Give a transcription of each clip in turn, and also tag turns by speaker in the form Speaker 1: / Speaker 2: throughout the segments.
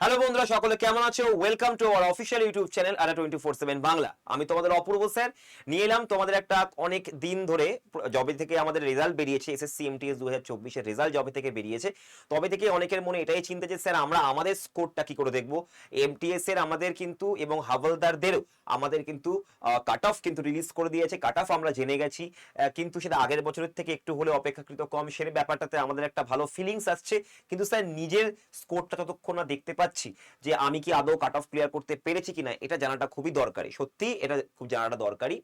Speaker 1: Hello বন্ধুরা, সকলে কেমন আছো? Welcome to our official YouTube channel Ara twenty four seven Bangla আমি তোমাদের অপূর্ব স্যার, নিয়ে এলাম তোমাদের একটা অনেক দিন ধরে জবে থেকে আমাদের রেজাল্ট বেরিয়েছে এসএসসি এমটিএস দু হাজার চব্বিশের রেজাল্ট জবে থেকে বেরিয়েছে। তবে থেকে অনেকের মনে এটাই চিন্তা যে, স্যার, আমরা আমাদের স্কোরটা কি করে দেখব? এমটিএস এর আমাদের কিন্তু এবং হাওলদারদেরও আমাদের কিন্তু কাট অফ কিন্তু রিলিজ করে দিয়েছে কাট অফ আমরা জেনে গেছি। কিন্তু সেটা আগের বছরের থেকে একটু হলে অপেক্ষাকৃত কম, সে ব্যাপারটাতে আমাদের একটা ভালো ফিলিংস আসছে। কিন্তু স্যার, নিজের স্কোরটা ততক্ষণ না দেখতে পাচ্ছি যে আমি কি আদৌ কাট অফ ক্লিয়ার করতে পেরেছি কিনা, এটা জানাটা খুবই দরকারি। সত্যি এটা খুব জানাটা দরকারি।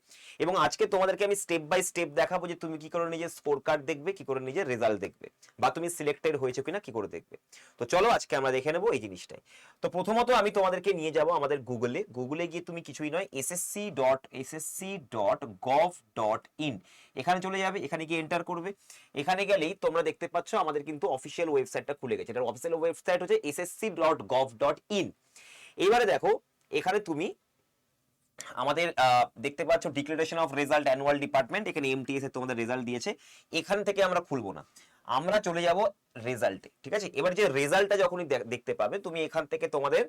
Speaker 1: এবং আজকে তোমাদেরকে আমি স্টেপ বাই স্টেপ দেখাবো যে তুমি কি করে নিজের স্কোর কার্ড দেখবে, কি করে নিজের রেজাল্ট দেখবে, বা তুমি সিলেক্টেড হয়েছে কিনা, কি করে দেখবে। তো চলো আজকে আমরা দেখে নেব এই জিনিসটাই। তো প্রথমত আমি তোমাদেরকে নিয়ে যাব আমাদের গুগলে গুগলে গিয়ে তুমি কিছুই নয় SSC dot SSC dot gov dot in এখানে চলে যাবে, এখানে গিয়ে এন্টার করবে। এখানে গেলেই তোমরা দেখতে পাচ্ছ আমাদের কিন্তু অফিসিয়াল ওয়েবসাইটটা খুলে গেছে। এটার অফিসিয়াল ওয়েবসাইট হচ্ছে SSC dot gov dot in এবারে দেখো, এখানে তুমি আমাদের দেখতে পাচ্ছ declaration of result annual department এখানে এমটিএস এর তোমাদের রেজাল্ট দিয়েছে। এখান থেকে আমরা খুলবো না। আমরা চলে যাব রেজাল্টে ঠিক আছে? এবার যে রেজাল্টটা যখনই দেখতে পাবে, তুমি এখান থেকে তোমাদের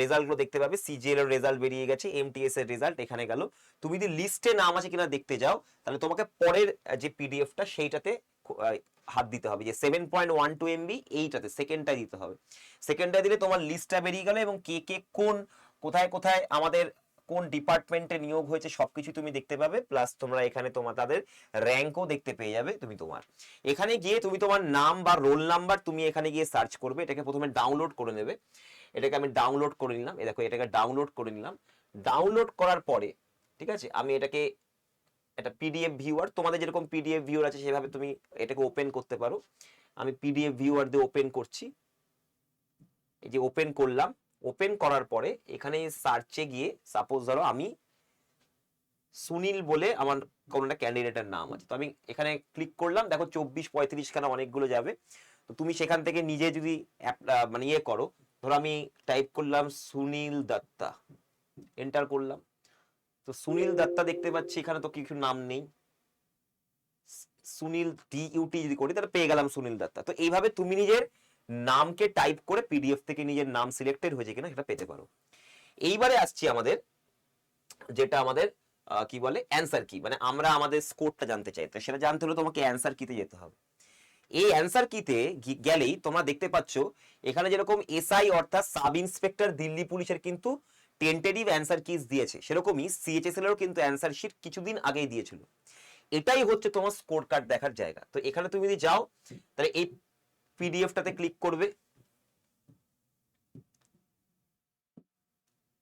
Speaker 1: রেজাল্টগুলো দেখতে পাবে। সিজিএল এর রেজাল্ট বেরিয়ে গেছে এমটিএস এর রেজাল্ট এখানে গেল। তুমি যদি লিস্টে নাম আছে কিনা দেখতে যাও, তাহলে তোমাকে পরের যে পিডিএফটা সেইটাতে হাত দিতে হবে। যে seven point one two MB এইটাতে সেকেন্ডটা দিতে হবে। সেকেন্ডটা দিলে তোমার লিস্টটা বেরিয়ে গেল এবং কে কে কোন, কোথায় কোথায় আমাদের কোন ডিপার্টমেন্টে নিয়োগ হয়েছে সবকিছু তুমি দেখতে পাবে। প্লাস তোমরা এখানে তোমার, তাদের র্যাঙ্কও দেখতে পেয়ে যাবে তুমি তোমার। এখানে গিয়ে তুমি তোমার নাম বা রোল নাম্বার তুমি এখানে গিয়ে সার্চ করবে। এটাকে প্রথমে ডাউনলোড করে নেবে। এটাকে আমি ডাউনলোড করে নিলাম। এই দেখো, এটাকে ডাউনলোড করে নিলাম। ডাউনলোড করার পরে, ঠিক আছে? আমি এটাকে একটা পিডিএফ ভিউয়ার তোমাদের যেরকম পিডিএফ ভিউয়ার আছে সেভাবে তুমি এটাকে ওপেন করতে পারো। আমি পিডিএফ ভিউয়ার দিয়ে ওপেন করছি। এই যে ওপেন করলাম। ওপেন করার পরে এখানে সার্চে গিয়ে সাপোজ ধরো আমি সুনীল বলে আমার কোনো একটা ক্যান্ডিডেটের নাম আছে। তো আমি এখানে ক্লিক করলাম। দেখো চব্বিশ পঁয়ত্রিশ খানা অনেকগুলো যাবে। তো তুমি সেখান থেকে নিজে যদি মানে ইয়ে করো। ধরো আমি টাইপ করলাম সুনীল দত্তা। এন্টার করলাম। তো সুনীল দত্তা দেখতে পাচ্ছি, এখানে তো কিছু নাম নেই। সুনীল ডি ইউটি যদি করি, তাহলে পেয়ে গেলাম সুনীল দত্তা। তো এইভাবে তুমি নিজের নামকে টাইপ করে পিডিএফ থেকে নিজের নাম সিলেক্টেড হয়েছে কিনা সেটা পেতে পারো। এইবারে আসছি আমাদের, যেটা আমাদের কি বলে অ্যান্সার কি মানে আমরা আমাদের স্কোরটা জানতে চাই। তো সেটা জানতে হলে তোমাকে অ্যান্সার কিতে যেতে হবে। এই অ্যান্সার কিতে গেলেই তোমরা দেখতে পাচ্ছ, এখানে যেরকম এসআই অর্থাৎ সাব ইন্সপেক্টর দিল্লি পুলিশের কিন্তু টেন্টেটিভ অ্যান্সার কিস দিয়েছে। সেরকমই সিএইচএসএল এরও কিন্তু অ্যান্সার শিট কিছুদিন আগেই দিয়েছিল। এটাই হচ্ছে তোমার স্কোর কার্ড দেখার জায়গা। তো এখানে তুমি যদি যাও, তাহলে এই পিডিএফটাতে ক্লিক করবে।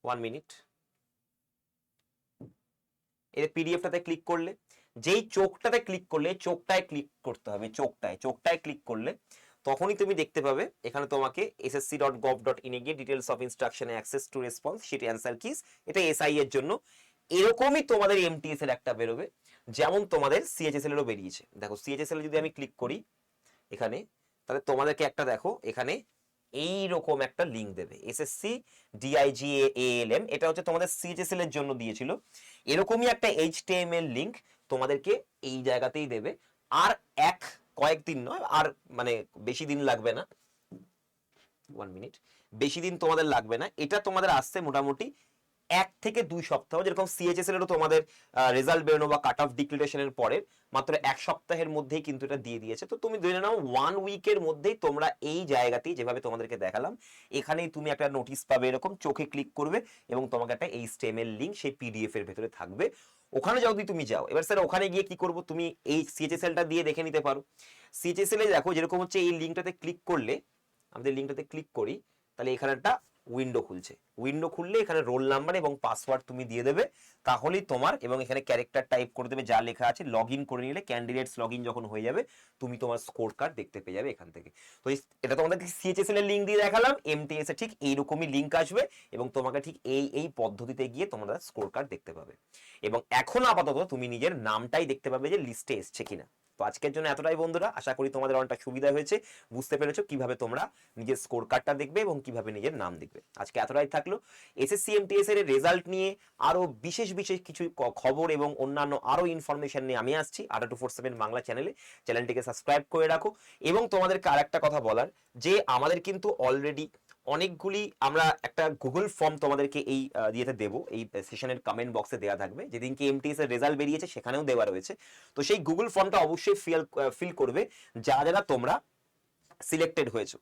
Speaker 1: ওয়ান মিনিট এর পিডিএফটাতে ক্লিক করলে, যেই চোখটাতে ক্লিক করলে, চোখটায় ক্লিক করতে হবে, চোখটায় চোখটায় ক্লিক করলে তখনই তুমি দেখতে পাবে, এখানে তোমাকে এসএসসি ডট গভ ডট ইনে গিয়ে details of instruction access to response সেটি অ্যান্সার কিস এটা এসআই এর জন্য। এরকমই তোমাদের এমটিএস এর একটা বেরোবে, যেমন তোমাদের সিএইচএসএল এরও বেরিয়েছে। দেখো সিএইচএসএল যদি আমি ক্লিক করি, এখানে, তাহলে তোমাদেরকে একটা দেখো, এখানে এই রকম একটা লিঙ্ক দেবে। এসএসসি ডিআইজিএএলএম এটা হচ্ছে তোমাদের সিএইচএসএল এর জন্য দিয়েছিল। এরকমই একটা এইচটিএমএল লিংক তোমাদেরকে এই জায়গাতেই দেবে। আর এক কয়েকদিন নয়, আর মানে বেশি দিন লাগবে না। ওয়ান মিনিট বেশি দিন তোমাদের লাগবে না। এটা তোমাদের আসছে মোটামুটি এক থেকে দুই সপ্তাহ, যেরকম সিএইচএসএল এরও তোমাদের রেজাল্ট বেরোনো বা কাট অফ ডিক্লারেশনের পরে মাত্র এক সপ্তাহের মধ্যেই কিন্তু এটা দিয়ে দিয়েছে। তো তুমি ধরে নাও ওয়ান উইকের মধ্যেই তোমরা এই জায়গাতেই যেভাবে তোমাদেরকে দেখালাম, এখানেই তুমি একটা নোটিশ পাবে এরকম, চোখে ক্লিক করবে এবং তোমাকে একটা এই স্টেমের লিঙ্ক সেই পিডিএফ এর ভেতরে থাকবে। ওখানে যদি তুমি যাও। এবার স্যার ওখানে গিয়ে কি করব? তুমি এই সিএইচএসএলটা দিয়ে দেখে নিতে পারো। সিএইচএসএল এ দেখো, যেরকম হচ্ছে এই লিঙ্কটাতে ক্লিক করলে, আমাদের লিঙ্কটাতে ক্লিক করি, তাহলে এখানে একটা উইন্ডো খুলছে। উইন্ডো খুললে এখানে রোল নাম্বার এবং পাসওয়ার্ড তুমি দিয়ে দেবে, তাহলেই তোমার এবং এখানে ক্যারেক্টার টাইপ করে দেবে, যা লেখা আছে লগ করে নিলে ক্যান্ডিডেটস লগ যখন হয়ে যাবে, তুমি তোমার স্কোর কার্ড দেখতে পেয়ে যাবে এখান থেকে। তো এটা তোমাদেরকে সিএইচএসএল এর লিঙ্ক দিয়ে দেখালাম এমটিএস এ ঠিক এইরকমই লিঙ্ক আসবে এবং তোমাকে ঠিক এই এই পদ্ধতিতে গিয়ে তোমরা স্কোর কার্ড দেখতে পাবে। এবং এখন আপাতত তুমি নিজের নামটাই দেখতে পাবে যে লিস্টে এসছে কিনা। তো আজকের জন্য এতটাই বন্ধুরা, আশা করি তোমাদের অনেকটা সুবিধা হয়েছে। বুঝতে পেরেছ কীভাবে তোমরা নিজের স্কোর কার্ডটা দেখবে এবং কীভাবে নিজের নাম দেখবে। আজকে এতটাই থাকল। এসএসসি এমটিএস এর রেজাল্ট নিয়ে আরও বিশেষ বিশেষ কিছু খবর এবং অন্যান্য আরও ইনফরমেশন নিয়ে আমি আসছি আটা টু ফোর সেভেন বাংলা চ্যানেলে চ্যানেলটিকে সাবস্ক্রাইব করে রাখো। এবং তোমাদেরকে আর একটা কথা বলার, যে আমাদের কিন্তু অলরেডি অনেকগুলি আমরা একটা গুগল ফর্ম তোমাদেরকে এই ইয়েতে দেবো। এই সেশনের কমেন্ট বক্সে দেওয়া থাকবে। যেদিনকে এমটিএস এর রেজাল্ট বেরিয়েছে, সেখানেও দেওয়া রয়েছে। তো সেই গুগল ফর্মটা অবশ্যই ফিল ফিল করবে। যারা যারা তোমরা সিলেক্টেড হয়েছো।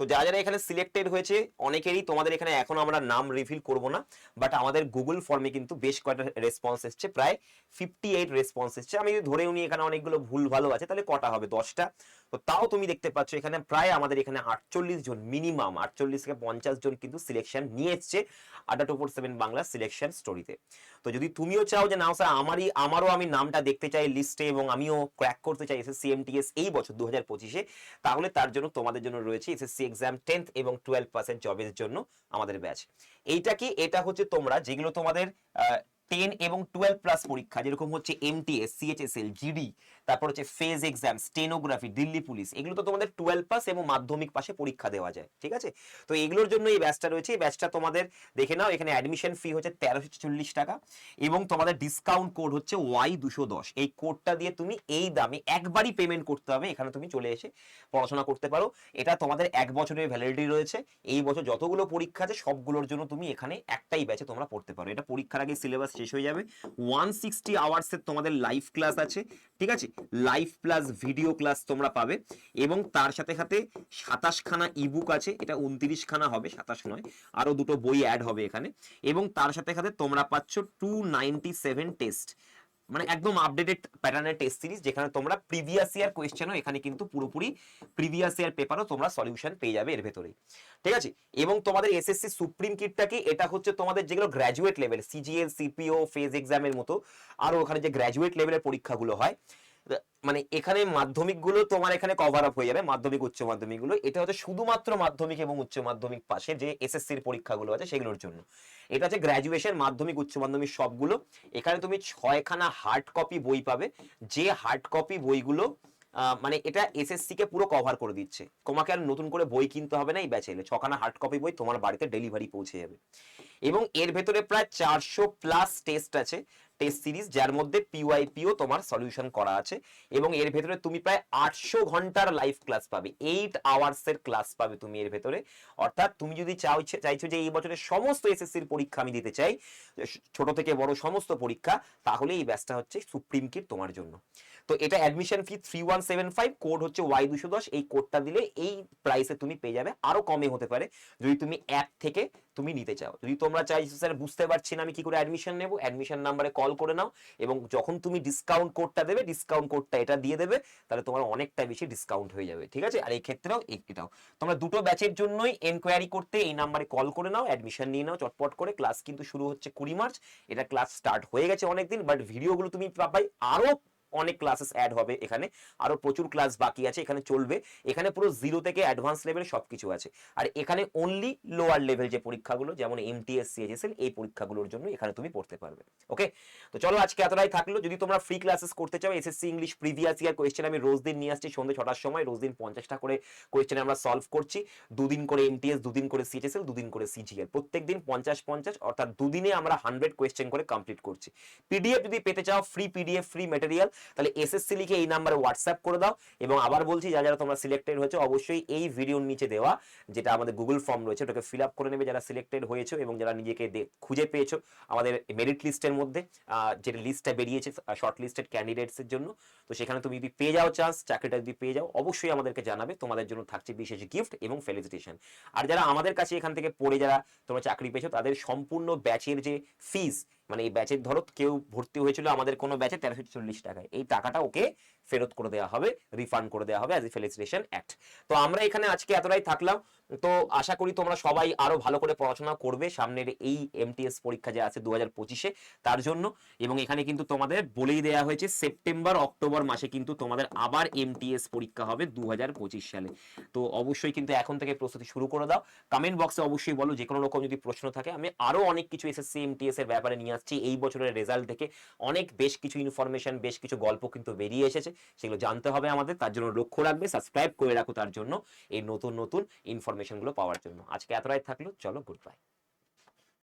Speaker 1: তো যারা যারা এখানে সিলেক্টেড হয়েছে, অনেকেরই তোমাদের এখানে এখন আমরা নাম রিভিল করব না বাট আমাদের গুগল ফর্মে কিন্তু বেশ কয়টা রেসপন্স এসছে, প্রায় ফিফটি এইট রেসপন্স এসছে। আমি যদি ধরে উনি এখানে অনেকগুলো ভুল ভালো আছে, তাহলে কটা হবে? দশটা। তো তাও তুমি দেখতে পাচ্ছ এখানে প্রায় আমাদের এখানে আটচল্লিশ জন মিনিমাম আটচল্লিশ থেকে পঞ্চাশ জন কিন্তু সিলেকশন নিয়ে এসছে Adda two four seven Bangla selection স্টোরিতে তো যদি তুমিও চাও যে, নাও স্যার, আমারই, আমারও আমি নামটা দেখতে চাই লিস্টে এবং আমিও ক্র্যাক করতে চাই এসএসসি এমটিএস এই বছর দু হাজার পঁচিশে, তাহলে তার জন্য তোমাদের জন্য রয়েছে এসএসসি এক্সাম টেন্থ এবং টুয়েলভ পার্সেন্ট জবের জন্য আমাদের ব্যাচ এইটা কি? এটা হচ্ছে তোমরা, যেগুলো তোমাদের টেন এবং টুয়েলভ প্লাস পরীক্ষা, যেরকম হচ্ছে এমটিএস সিএচএসএল জিডি তারপর হচ্ছে phase exam stenography Delhi police এগুলো তো তোমাদের টুয়েলভ পাস এবং মাধ্যমিক পাশে পরীক্ষা দেওয়া যায়, ঠিক আছে? তো এগুলোর জন্য এই ব্যাচটা রয়েছে, এই ব্যাচটা তোমাদের দেখে নাও, এখানে অ্যাডমিশন ফি হচ্ছে তেরোশো চল্লিশ টাকা এবং তোমাদের ডিসকাউন্ট কোড হচ্ছে ওয়াই দুশো দশ। এই কোডটা দিয়ে তুমি এই দামে একবারই পেমেন্ট করতে হবে, এখানে তুমি চলে এসে পড়াশোনা করতে পারো। এটা তোমাদের এক বছরের ভ্যালিডিটি রয়েছে, এই বছর যতগুলো পরীক্ষা আছে, সবগুলোর জন্য তুমি এখানে একটাই ব্যাচে তোমরা পড়তে পারো। এটা পরীক্ষার আগে সিলেবাস শেষ হয়ে যাবে। ওয়ান সিক্সটি আওয়ার্সের তোমাদের লাইভ ক্লাস আছে, ঠিক আছে? লাইভ প্লাস ভিডিও ক্লাস তোমরা পাবে এবং তার সাথে সাথে সাতাশ খানা ইবুক আছে, এটা উনত্রিশ খানা হবে, সাতাশ নয় আরও দুটো বই অ্যাড হবে এখানে। এবং তার সাথে সাথে তোমরা পাচ্ছ টু নাইনটি সেভেন টেস্ট মানে একদম আপডেটেড প্যাটার্নের টেস্ট সিরিজ যেখানে তোমরা প্রিভিয়াস ইয়ার কোয়েশ্চেনও এখানে কিন্তু পুরোপুরি প্রিভিয়াস ইয়ার পেপারও তোমরা সলিউশন পেয়ে যাবে এর ভেতরেই। ঠিক আছে? এবং তোমাদের এসএসসি সুপ্রিম কিটটা কি? এটা হচ্ছে তোমাদের যেগুলো graduate level CGL CPO phase এক্সামের মতো আর ওখানে যে গ্র্যাজুয়েট লেভেলের পরীক্ষাগুলো হয় মানে এখানে মাধ্যমিকগুলো তোমার এখানে কভার আপ হয়ে যাবে, মাধ্যমিক, উচ্চ মাধ্যমিকগুলো। এটা হচ্ছে শুধুমাত্র মাধ্যমিক এবং উচ্চ মাধ্যমিক পাশে যে এসএসসির পরীক্ষাগুলো আছে সেগুলোর জন্য। এটা হচ্ছে গ্র্যাজুয়েশন মাধ্যমিক, উচ্চ মাধ্যমিক সবগুলো। এখানে তুমি ছয়খানা হার্ড কপি বই পাবে। যে হার্ড কপি বইগুলো মানে এটা এসএসসি কে পুরো কভার করে দিচ্ছে। তোমাকে আর নতুন করে বই কিনতে হবে না এই ব্যাচে এলে। ছখানা হার্ড কপি বই তোমার বাড়িতে ডেলিভারি পৌঁছে যাবে। এবং এর ভেতরে প্রায় চারশো প্লাস টেস্ট আছে। টেস্ট সিরিজ যার মধ্যে পিওয়াইপিও তোমার সলিউশন করা আছে এবং এর ভেতরে তুমি প্রায় আটশো ঘণ্টার লাইভ ক্লাস পাবে এইট আওয়ার্সের ক্লাস পাবে তুমি এর ভেতরে। অর্থাৎ তুমি যদি চাও চাইছো যে এই বছরের সমস্ত এসএসসির পরীক্ষা আমি দিতে চাই ছোট থেকে বড় সমস্ত পরীক্ষা, তাহলে এই ব্যাচটা হচ্ছে সুপ্রিম কিট তোমার জন্য। তো এটা admission fee three one seven five code হচ্ছে ওয়াই দুশো দশ, এই কোডটা দিলে এই প্রাইসে তুমি পেয়ে যাবে, আরও কমে হতে পারে। যদি তুমি অ্যাপ থেকে তুমি নিতে চাও। যদি তোমরা চাইছো, স্যার, বুঝতে পারছি না আমি কি করে অ্যাডমিশন নেব অ্যাডমিশন নাম্বারে কল করে নাও এবং যখন তুমি ডিসকাউন্ট কোডটা দেবে ডিসকাউন্ট কোডটা এটা দিয়ে দেবে, তাহলে তোমার অনেকটা বেশি ডিসকাউন্ট হয়ে যাবে, ঠিক আছে? আর এই ক্ষেত্রেও এটাও। তোমরা দুটো ব্যাচের জন্যই এনকোয়ারি করতে এই নাম্বারে কল করে নাও অ্যাডমিশন নিয়ে নাও, চটপট করে। ক্লাস কিন্তু শুরু হচ্ছে কুড়ি মার্চ, এটা ক্লাস স্টার্ট হয়ে গেছে অনেকদিন বাট ভিডিওগুলো তুমি পাবাই আরও অনেক ক্লাসেস অ্যাড হবে এখানে। আরও প্রচুর ক্লাস বাকি আছে, এখানে চলবে। এখানে পুরো জিরো থেকে অ্যাডভান্স লেভেল সবকিছু আছে। আর এখানে অনলি লোয়ার লেভেল যে পরীক্ষাগুলো, যেমন এমটিএস সিএইচএসএল এই পরীক্ষাগুলোর জন্য এখানে তুমি পড়তে পারবে। ওকে তো চলো আজকে এতটাই থাকল। যদি তোমরা ফ্রি ক্লাসেস করতে চাও SSC English previous year question আমি রোজ দিন নিয়ে আসছি সন্ধ্যে ছটার সময়। রোজ দিন পঞ্চাশটা করে কোয়েশ্চেন আমরা সলভ করছি। দুদিন করে এমটিএস দুদিন করে সিএইচএসএল দুদিন করে সিজিএল প্রত্যেক দিন পঞ্চাশ পঞ্চাশ, অর্থাৎ দুদিনে আমরা হান্ড্রেড কোয়েশ্চেন করে কমপ্লিট করছি। পিডিএফ যদি পেতে চাও ফ্রি পিডিএফ ফ্রি মেটেরিয়াল তাহলে এসএসসি লিখে এই নাম্বারে হোয়াটসঅ্যাপ করে দাও এবং আবার বলছি, যারা যারা তোমরা সিলেক্টেড হয়েছে, অবশ্যই এই ভিডিওর নিচে দেওয়া যেটা আমাদের গুগল ফর্ম রয়েছে, ওটাকে ফিল আপ করে নেবে যারা সিলেক্টেড হয়েছে এবং যারা নিজেকে খুঁজে পেয়েছ আমাদের মেরিট লিস্টের মধ্যে যেটা লিস্টটা বেরিয়েছে শর্ট লিস্টেড ক্যান্ডিডেটস এর জন্য। তো সেখানে তুমি যদি পেয়ে যাও চান্স চাকরিটা যদি পেয়ে যাও, অবশ্যই আমাদেরকে জানাবে। তোমাদের জন্য থাকছে বিশেষ গিফট এবং ফেলিসিটেশন আর যারা আমাদের কাছে এখান থেকে পড়ে যারা তোমরা চাকরি পেয়েছ, তাদের সম্পূর্ণ ব্যাচের যে ফিস মানে এই ব্যাচের ধরো কেউ ভর্তি হয়েছিল আমাদের কোনো ব্যাচে তেরোশো চল্লিশ টাকায়। এই টাকাটা ওকে ফেরত করে দেওয়া হবে রিফান্ড করে দেওয়া হবে অ্যাজ এ ফেলিসিটেশন অ্যাক্ট তো আমরা এখানে আজকে এতটাই থাকলাম। তো আশা করি তোমরা সবাই আরও ভালো করে পড়াশোনা করবে সামনের এই এমটিএস পরীক্ষা যে আছে দু হাজার পঁচিশে, তার জন্য। এবং এখানে কিন্তু তোমাদের বলেই দেওয়া হয়েছে, সেপ্টেম্বর, অক্টোবর মাসে কিন্তু তোমাদের আবার এমটিএস পরীক্ষা হবে দু পঁচিশ সালে। তো অবশ্যই কিন্তু এখন থেকে প্রস্তুতি শুরু করে দাও। কমেন্ট বক্সে অবশ্যই বলো যে কোনো রকম যদি প্রশ্ন থাকে, আমি আরও অনেক কিছু এসএসসি এমটিএস এর ব্যাপারে নিয়ে আসছি। এই বছরের রেজাল্ট থেকে অনেক বেশ কিছু ইনফরমেশন বেশ কিছু গল্প কিন্তু বেরিয়ে এসেছে। সেগুলো জানতে হবে আমাদের, তার জন্য লক্ষ্য রাখবে সাবস্ক্রাইব করে রাখো তার জন্য। এই নতুন নতুন ইনফরমেশনগুলো পাওয়ার জন্য। আজকে এতটাই থাকল চলো গুড বাই